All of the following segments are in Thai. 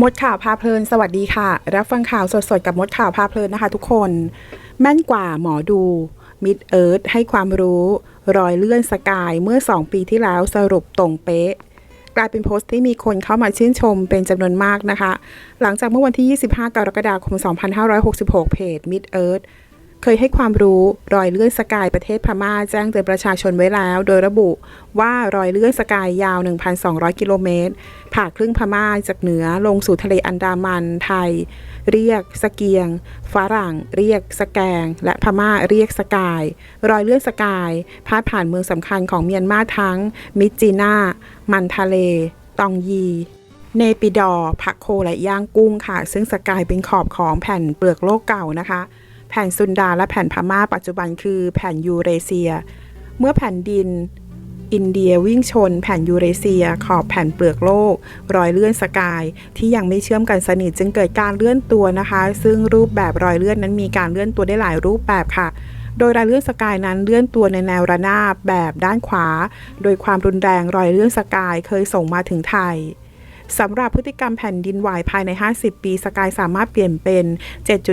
มดข่าวพาเพลิน สวัสดีค่ะ รับฟังข่าวสดๆ กับมดข่าวพาเพลินนะคะทุกคน แม่นกว่าหมอดู มิดเอิร์ธให้ความรู้ รอยเลื่อนสกายเมื่อ 2 ปีที่แล้วสรุปตรงเป๊ะ กลายเป็นโพสต์ที่มีคนเข้ามาชื่นชมเป็นจำนวนมากนะคะ หลังจากเมื่อวันที่ 25 กรกฎาคม 2566 เพจมิดเอิร์ธ เคยให้ความรู้รอยเลื่อนสกายประเทศพม่าแจ้งเตือนประชาชนไว้แล้ว โดยระบุว่ารอยเลื่อนสกายยาว 1,200 กิโลเมตร ผ่าครึ่งพม่าจากเหนือลงสู่ทะเลอันดามันไทย เรียกสเกียง ฝรั่ง เรียกสแกง และพม่าเรียกสกาย รอยเลื่อนสกายพาดผ่านเมืองสำคัญของเมียนมาทั้ง มิจีน่ามันทะเล ตองยีเนปิดอผักโคและย่างกุ้งค่ะ ซึ่งสกายเป็นขอบของแผ่นเปลือกโลกเก่านะคะ แผ่นซุนดาและแผ่นพม่าปัจจุบันคือแผ่นยูเรเซีย เมื่อแผ่นดินอินเดียวิ่งชนแผ่นยูเรเซีย ขอบแผ่นเปลือกโลก รอยเลื่อนสกาย ที่ยังไม่เชื่อมกันสนิทจึงเกิดการเลื่อนตัวนะคะ ซึ่งรูปแบบรอยเลื่อนนั้นมีการเลื่อนตัวได้หลายรูปแบบค่ะ โดยรอยเลื่อนสกายนั้นเลื่อนตัวในแนวระนาบแบบด้านขวา โดยความรุนแรงรอยเลื่อนสกายเคยส่งมาถึงไทย สำหรับพฤติกรรมแผ่นดินไหวภายใน 50 ปี สกายสามารถเปลี่ยนเป็น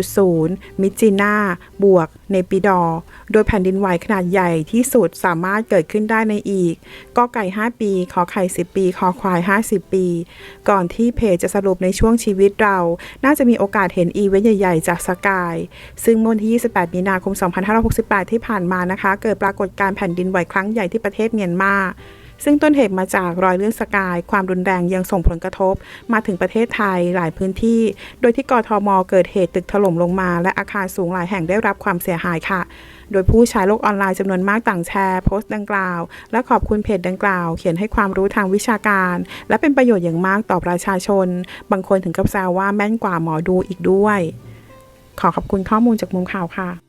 7.0 มิจิน่า บวก เนปิดอ โดยแผ่นดินไหวขนาดใหญ่ที่สุดสามารถเกิดขึ้นได้ในอีกก็ไก่ 5 ปี ขอไข่ 10 ปี คอควาย 50 ปี ก่อนที่เพจจะสรุปในช่วงชีวิตเรา น่าจะมีโอกาสเห็นอีเวนต์ใหญ่ ๆ จากสกาย ซึ่งเมื่อวันที่ 28 มีนาคม 2568 ที่ผ่านมานะคะ เกิดปรากฏการณ์แผ่นดินไหวครั้งใหญ่ที่ประเทศเมียนมา ซึ่งต้นเหตุมาจากรอยเลื่อนสกาย ความรุนแรงยังส่งผลกระทบ มาถึงประเทศไทยหลายพื้นที่ โดยที่กทมเกิดเหตุตึกถล่มลงมา และอาคารสูงหลายแห่งได้รับความเสียหายค่ะ โดยผู้ใช้โลกออนไลน์จำนวนมากต่างแชร์โพสต์ดังกล่าว และขอบคุณเพจดังกล่าว เขียนให้ความรู้ทางวิชาการ และเป็นประโยชน์อย่างมากต่อประชาชน บางคนถึงกับแซวว่าแม่นกว่าหมอดูอีกด้วย ขอขอบคุณข้อมูลจากมุมข่าวค่ะ